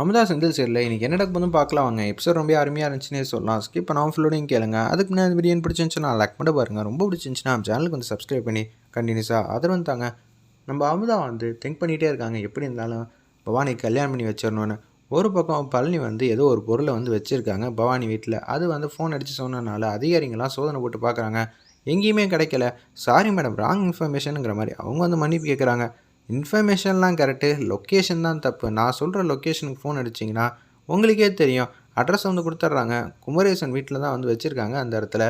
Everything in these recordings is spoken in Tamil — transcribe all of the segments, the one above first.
அமுதா செந்தில் சேரில் இன்றைக்கி என்ன நடக்குதுன்னு பார்க்கலாம் வாங்க. எபிசோட் ரொம்ப அருமையாக இருந்துச்சுன்னே சொல்லலாம். ஸ்கிப் பண்ணாமல் ஃபுல்லோடையும் கேளுங்க. அதுக்கு முன்னாடி வீடியோ பிடிச்சிருந்துச்சுன்னா லைக் பண்ண பாருங்கள் ரொம்ப பிடிச்சிருந்துச்சுன்னா சேனலுக்கு வந்து சப்ஸ்கிரைப் பண்ணி கண்டினியூஸாக ஆதரவு தாங்க. நம்ம அமுதா வந்து திங்க் பண்ணிகிட்டே இருக்காங்க. எப்படி இருந்தாலும் பவானி கல்யாணம் பண்ணி வச்சிடணும்னு. ஒரு பக்கம் பழனி வந்து ஏதோ ஒரு பொருளை வந்து வச்சுருக்காங்க பவானி வீட்டில் அது வந்து ஃபோன் அடித்து சொன்னனால அதிகாரிங்களாம் சோதனை போட்டு பார்க்குறாங்க. எங்கேயுமே கிடைக்கல. சாரி மேடம் ராங் இன்ஃபர்மேஷனுங்கிற மாதிரி. அவங்க வந்து மன்னிப்பு கேட்குறாங்க. இன்ஃபர்மேஷன்லாம் கரெக்டு லொக்கேஷன் தான் தப்பு. நான் சொல்கிற லொக்கேஷனுக்கு ஃபோன் அடிச்சிங்கன்னா உங்களுக்கே தெரியும். அட்ரஸ் வந்து கொடுத்துட்றாங்க. குமரேசன் வீட்டில் தான் வந்து வச்சுருக்காங்க அந்த இடத்துல.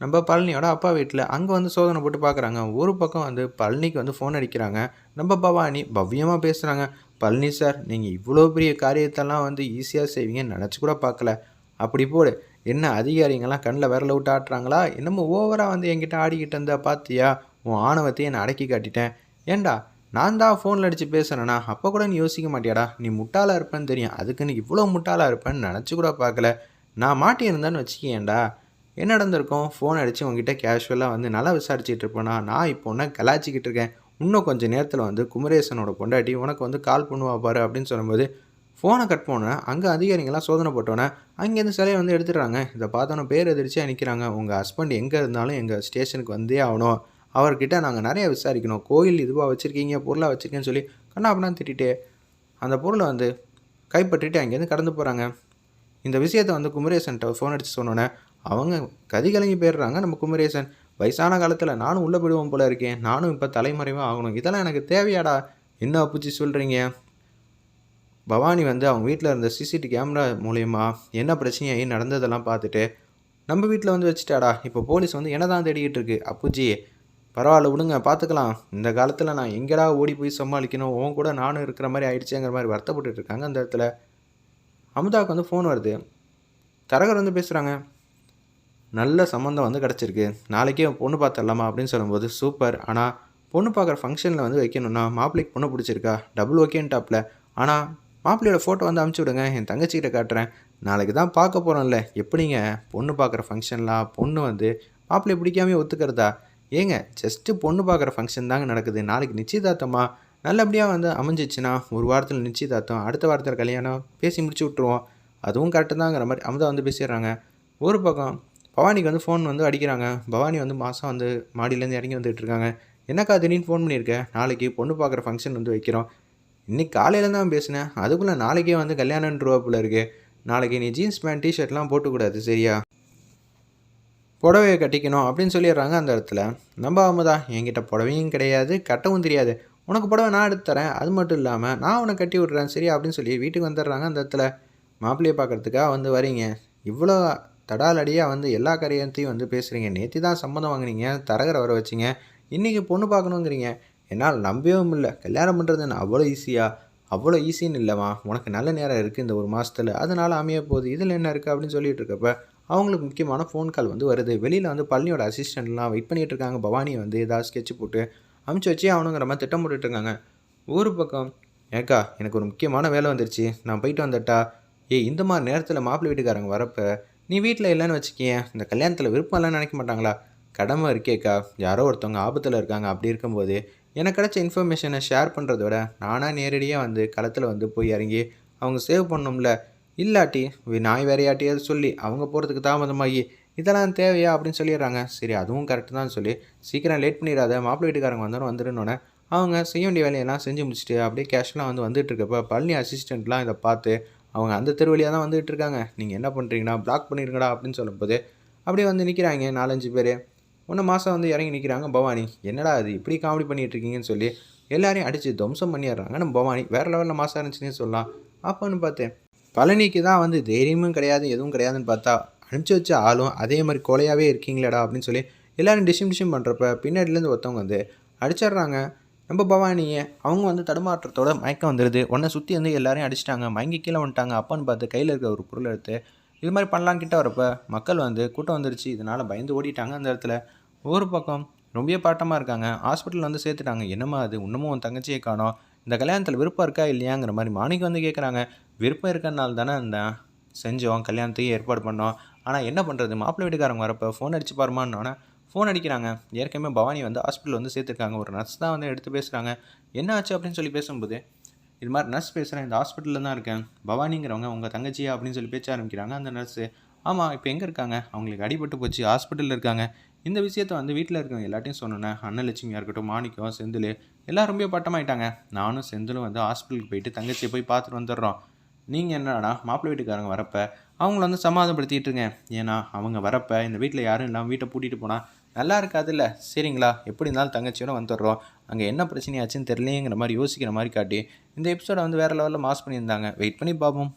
நம்ம பழனியோட அப்பா வீட்டில் அங்கே வந்து சோதனை போட்டு பார்க்குறாங்க ஒரு பக்கம் வந்து பழனிக்கு வந்து ஃபோன் அடிக்கிறாங்க. நம்ம பவானி பவ்யமாக பேசுகிறாங்க பழனி சார் நீங்கள் இவ்வளோ பெரிய காரியத்தெல்லாம் வந்து ஈஸியாக செய்வீங்கன்னு நினச்சி கூட பார்க்கல அப்படி போடு. என்ன அதிகாரிங்கெல்லாம் கண்ணில் விரல விட்டு ஆட்டுறாங்களா? என்னமோ ஓவராக வந்து என்கிட்ட ஆடிக்கிட்டு இருந்தா பார்த்தியா உன் ஆணவத்தையும் நான் அடக்கி காட்டிட்டேன். ஏண்டா? நான் தான் ஃபோனில் அடித்து பேசுகிறேன்னா அப்போ கூட நீ யோசிக்க மாட்டியாடா? நீ முட்டாளாக இருப்பேன்னு தெரியும். அதுக்கு நீ இவ்வளோ முட்டாளாக இருப்பேன்னு நினச்சி கூட பார்க்கல. நான் மாட்டியிருந்தேன்னு வச்சுக்கேன்டா என்ன நடந்திருக்கும்? ஃபோன் அடித்து உங்ககிட்ட கேஷுவலாக வந்து நல்லா விசாரிச்சுட்டு இருப்பேனா? நான் இப்போ ஒன்றா கலாச்சிக்கிட்டு இருக்கேன். இன்னும் கொஞ்சம் நேரத்தில் வந்து குமரேசனோட பொண்டாட்டி உனக்கு வந்து கால் பண்ணுவா பாரு அப்படின்னு சொல்லும்போது ஃபோனை கட் போனேன் அங்கே அதிகாரிங்கெல்லாம் சோதனை போட்டோன்னே அங்கேருந்து சிலையை வந்து எடுத்துடுறாங்க. இதை பார்த்தோன்னே பேர் எதிர்ச்சியாக நிற்கிறாங்க உங்கள் ஹஸ்பண்ட் எங்கே இருந்தாலும் எங்கள் ஸ்டேஷனுக்கு வந்தே ஆகணும். அவர்கிட்ட நாங்கள் நிறைய விசாரிக்கணும். கோயில் இதுவாக வச்சுருக்கீங்க பொருளாக வச்சுருக்கேன்னு சொல்லி கண்ணா அப்படின்னா திட்டிட்டு அந்த பொருளை வந்து கைப்பற்றிட்டு அங்கேருந்து கடந்து போகிறாங்க இந்த விஷயத்தை வந்து குமரேசன்ட்ட ஃபோன் அடித்து சொன்னோன்னே அவங்க கதி கலங்கி போயிடுறாங்க நம்ம குமரேசன். வயசான காலத்தில் நானும் உள்ளே போயிடுவோம் போல இருக்கேன் நானும் இப்போ தலைமறைவாக ஆகணும். இதெல்லாம் எனக்கு தேவையாடா என்ன அப்புச்சி சொல்கிறீங்க பவானி வந்து அவங்க வீட்டில் இருந்த சிசிடி கேமரா மூலயமா என்ன பிரச்சனையாகி நடந்ததெல்லாம் பார்த்துட்டு நம்ம வீட்டில் வந்து வச்சுட்டாடா இப்போ போலீஸ் வந்து என்ன தான் தேடிக்கிட்டு இருக்கு? அப்புஜி பரவாயில்ல விடுங்க பார்த்துக்கலாம். இந்த காலத்தில் நான் எங்கடா ஓடி போய் சமாளிக்கணும்? உன் கூட நானும் இருக்கிற மாதிரி ஆயிடுச்சேங்கிற மாதிரி வருத்தப்பட்டு இருக்காங்க அந்த இடத்துல. அமுதாவுக்கு வந்து ஃபோன் வருது. தரகர் வந்து பேசுகிறாங்க நல்ல சம்மந்தம் வந்து கிடச்சிருக்கு. நாளைக்கே பொண்ணு பார்த்துடலாமா? அப்படின்னு சொல்லும்போது சூப்பர். ஆனால் பொண்ணு பார்க்குற ஃபங்க்ஷனில் வந்து வைக்கணும்னா மாப்பிள்ளைக்கு பொண்ணு பிடிச்சிருக்கா? டபுள் ஓகேன்னு டாப்பில் ஆனால் மாப்பிள்ளையோட ஃபோட்டோ வந்து அமுச்சு விடுங்க. என் தங்கச்சிக்கிட்ட காட்டுறேன். நாளைக்கு தான் பார்க்க போகிறோம்ல எப்படிங்க பொண்ணு பார்க்குற ஃபங்க்ஷன்லாம் பொண்ணு வந்து மாப்பிள்ளையை பிடிக்காமே ஒத்துக்கிறதா? ஏங்க ஜஸ்ட்டு பொண்ணு பார்க்குற ஃபங்க்ஷன் தாங்க நடக்குது. நாளைக்கு நிச்சயதார்த்தமா நல்லபடியாக வந்து அமைஞ்சிச்சுன்னா ஒரு வாரத்தில் நிச்சயதார்த்தம் அடுத்த வாரத்தில் கல்யாணம் பேசி முடிச்சு விட்ருவோம் அதுவும் கரெக்டு தாங்கிற மாதிரி அமுதா வந்து பேசிடுறாங்க. ஒரு பக்கம் பவானிக்கு வந்து ஃபோன் வந்து அடிக்கிறாங்க. பவானி வந்து மாதம் வந்து மாடியிலேருந்து இறங்கி வந்துட்டு இருக்காங்க. என்னக்கா திடீர்னு ஃபோன் பண்ணியிருக்கேன் நாளைக்கு பொண்ணு பார்க்குற ஃபங்க்ஷன் வந்து வைக்கிறோம். இன்றைக்கி காலையில் தான் பேசினேன். அதுக்குள்ளே நாளைக்கே வந்து கல்யாணன்றவா போல இருக்குது நாளைக்கு நீ ஜீன்ஸ் பேண்ட் டிஷர்ட்லாம் போட்டுக்கூடாது சரியா? புடவையை கட்டிக்கணும் அப்படின்னு சொல்லிடுறாங்க அந்த இடத்துல. நம்ம அமுதா என்கிட்ட புடவையும் கிடையாது கட்டவும் தெரியாது. உனக்கு புடவை நான் எடுத்து தரேன். அது மட்டும் இல்லாமல் நான் உனக்கு கட்டி விட்றேன். சரியா? அப்படின்னு சொல்லி வீட்டுக்கு வந்துடுறாங்க அந்த இடத்துல. மாப்பிள்ளையை பார்க்குறதுக்காக வந்து வரீங்க? இவ்வளோ தடாலடியாக வந்து எல்லா காரியத்தையும் வந்து பேசுகிறீங்க நேற்று தான் சம்மந்தம் வாங்குனீங்க. தரகரை வர வச்சிங்க. இன்றைக்கி பொண்ணு பார்க்கணுங்கிறீங்க. என்னால் நம்பவும் இல்லை. கல்யாணம் பண்ணுறது என்ன அவ்வளோ ஈஸியாக அவ்வளோ ஈஸின்னு இல்லைம்மா. உனக்கு நல்ல நேரம் இருக்குது இந்த ஒரு மாதத்தில் அதனால் அமைய போகுது. இதில் என்ன இருக்குது அப்படின்னு சொல்லிட்டு இருக்கப்ப அவங்களுக்கு முக்கியமான ஃபோன் கால் வந்து வருது. வெளியில் வந்து பழனியோட அசிஸ்டண்ட்லாம் வெயிட் பண்ணிகிட்டு இருக்காங்க. பவானியை வந்து ஏதாவது ஸ்கெட்ச் போட்டு அமுச்சு வச்சு அவனுங்கிற மாதிரி திட்டம் போட்டுட்ருக்காங்க ஒரு பக்கம் ஏக்கா எனக்கு ஒரு முக்கியமான வேலை வந்துருச்சு. நான் போயிட்டு வந்துட்டா. ஏய் இந்த மாதிரி நேரத்தில் மாப்பிள்ளை வீட்டுக்காரங்க வரப்போ நீ வீட்டில் இல்லைன்னு வச்சுக்கேன் இந்த கல்யாணத்தில் விருப்பம் இல்லைன்னு நினைக்க மாட்டாங்களா? கடமை இருக்கேக்கா யாரோ ஒருத்தவங்க ஆபத்தில் இருக்காங்க. அப்படி இருக்கும்போது எனக்கு கிடைச்ச இன்ஃபர்மேஷனை ஷேர் பண்ணுறத விட நானாக நேரடியாக வந்து களத்தில் வந்து போய் இறங்கி அவங்க சேவ் பண்ணோம்ல இல்லாட்டி வி- நாய் வேறையாட்டியாவது சொல்லி அவங்க போகிறதுக்கு தாமதமாகி இதெல்லாம் தேவையா அப்படின்னு சொல்லிடுறாங்க. சரி அதுவும் கரெக்டு தான் சொல்லி சீக்கிரம் லேட் பண்ணிடாத மாப்பிள்ளை வீட்டுக்காரங்க வந்தாலும் வந்துடுனோடனே அவங்க செய்ய வேண்டிய வேலையெல்லாம் செஞ்சு முடிச்சுட்டு அப்படியே கேஷ்லாம் வந்து வந்துட்டு இருக்கப்ப பழனி அசிஸ்டண்ட்லாம் இதை பார்த்து அவங்க அந்த தெரு வழியாக தான் வந்துட்டு இருக்காங்க. நீங்கள் என்ன பண்ணுறீங்கன்னா பிளாக் பண்ணிடுங்கடா அப்படின்னு சொல்லும்போது அப்படியே வந்து நிற்கிறாங்க நாலஞ்சு பேர். ஒன்று மாதம் வந்து இறங்கி நிற்கிறாங்க பவானி. என்னடா அது இப்படி காமெடி பண்ணிட்டு இருக்கீங்கன்னு சொல்லி எல்லாரையும் அடித்து துவம்சம் பண்ணிடுறாங்க நம்ம பவானி. வேறு லெவலில் மாதம் இருந்துச்சுன்னே சொல்லலாம். அப்போன்னு பார்த்தேன் பழனிக்கு தான் வந்து தைரியமும் கிடையாது எதுவும் கிடையாதுன்னு பார்த்தா அனுப்பிச்சி வச்ச ஆளும் அதே மாதிரி கொலையாகவே இருக்கீங்களேடா அப்படின்னு சொல்லி எல்லோரும் டிஷிம் டிஷிம் பண்ணுறப்ப பின்னாடிலேருந்து ஒருத்தவங்க வந்து அடிச்சிடுறாங்க. நம்ம பவானியை அவங்க வந்து தடுமாற்றத்தோட மயக்கம் வந்துடுது உன்னை சுற்றி வந்து எல்லாரையும் அடிச்சிட்டாங்க. மயங்கி கீழே வந்துட்டாங்க. அப்பான்னு பார்த்து கையில் இருக்க ஒரு பொருள் எடுத்து இது மாதிரி பண்ணலாம் கிட்ட வரப்ப மக்கள் வந்து கூட்டம் வந்துருச்சு. இதனால் பயந்து ஓடிட்டாங்க அந்த இடத்துல. ஒவ்வொரு பக்கம் ரொம்ப பாட்டமாக இருக்காங்க. ஹாஸ்பிட்டல் வந்து சேர்த்துட்டாங்க. என்னம்மா அது? இன்னமும் உன் தங்கச்சியை காணோம். இந்த கல்யாணத்தில் விருப்பம் இருக்கா இல்லையாங்கிற மாதிரி மாணிக்கு வந்து கேட்குறாங்க விருப்பம் இருக்கறனால தானே அந்த செஞ்சோம் கல்யாணத்தையும் ஏற்பாடு பண்ணோம். ஆனால் என்ன பண்ணுறது மாப்பிள்ளை வீட்டுக்காரங்க வரப்போ ஃபோன் அடிச்சு பாருமான்னொன்னே ஃபோன் அடிக்கிறாங்க. ஏற்கனவே பவானி வந்து ஹாஸ்பிட்டல் வந்து சேர்த்துருக்காங்க. ஒரு நர்ஸ் தான் வந்து எடுத்து பேசுகிறாங்க என்ன ஆச்சு அப்படின்னு சொல்லி பேசும்போது இது மாதிரி நர்ஸ் பேசுகிறேன் இந்த ஹாஸ்பிட்டலில் தான் இருக்கேன். பவானிங்கிறவங்க உங்கள் தங்கச்சியா அப்படின்னு சொல்லி பேச்ச ஆரம்பிக்கிறாங்க. அந்த நர்ஸு ஆமாம் இப்போ எங்கே இருக்காங்க? அவங்களுக்கு அடிபட்டு போச்சு ஹாஸ்பிட்டலில் இருக்காங்க. இந்த விஷயத்த வந்து வீட்டில் இருக்கவங்க எல்லாத்தையும் சொன்னேன் அன்னலட்சுமியாக இருக்கட்டும் மாணிக்கம் செந்தில் எல்லாம் ரொம்ப பட்டமாயிட்டாங்க. நானும் செந்திலும் வந்து ஹாஸ்பிட்டலுக்கு போயிட்டு தங்கச்சியை போய் பார்த்துட்டு வந்துடுறோம் நீங்கள் என்னடா மாப்பிள்ளை வீட்டுக்காரங்க வரப்போ அவங்கள வந்து சமாதானப்படுத்திட்டு இருங்க ஏன்னா அவங்க வரப்போ இந்த வீட்டில் யாரும் இல்லாமல் வீட்டை பூட்டிட்டு போனால் நல்லா இருக்காதுல்ல. சரிங்களா? எப்படி இருந்தாலும் தங்கச்சியோட வந்துடுறோம் அங்கே என்ன பிரச்சனையாச்சுன்னு தெரியலையேங்கிற மாதிரி யோசிக்கிற மாதிரி காட்டி இந்த எபிசோடை வந்து வேறு லெவலில் மாஸ் பண்ணியிருந்தாங்க. வெயிட் பண்ணி பார்ப்போம்.